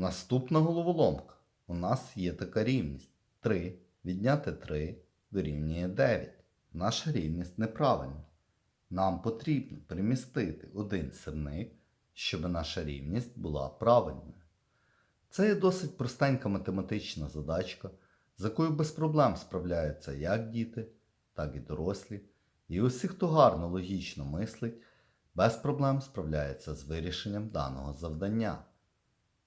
Наступна головоломка. У нас є така рівність. 3 відняти 3 дорівнює 9. Наша рівність неправильна. Нам потрібно примістити один сирник, щоб наша рівність була правильною. Це є досить простенька математична задачка, з якою без проблем справляються як діти, так і дорослі. І усі, хто гарно логічно мислить, без проблем справляється з вирішенням даного завдання.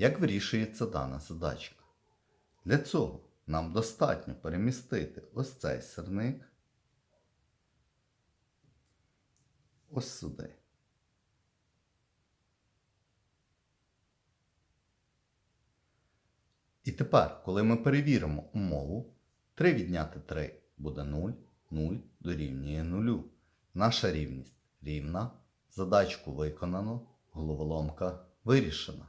Як вирішується дана задачка? Для цього нам достатньо перемістити ось цей сирник ось сюди. І тепер, коли ми перевіримо умову, 3 відняти 3 буде 0, 0 дорівнює 0. Наша рівність рівна. Задачку виконано, головоломка вирішена.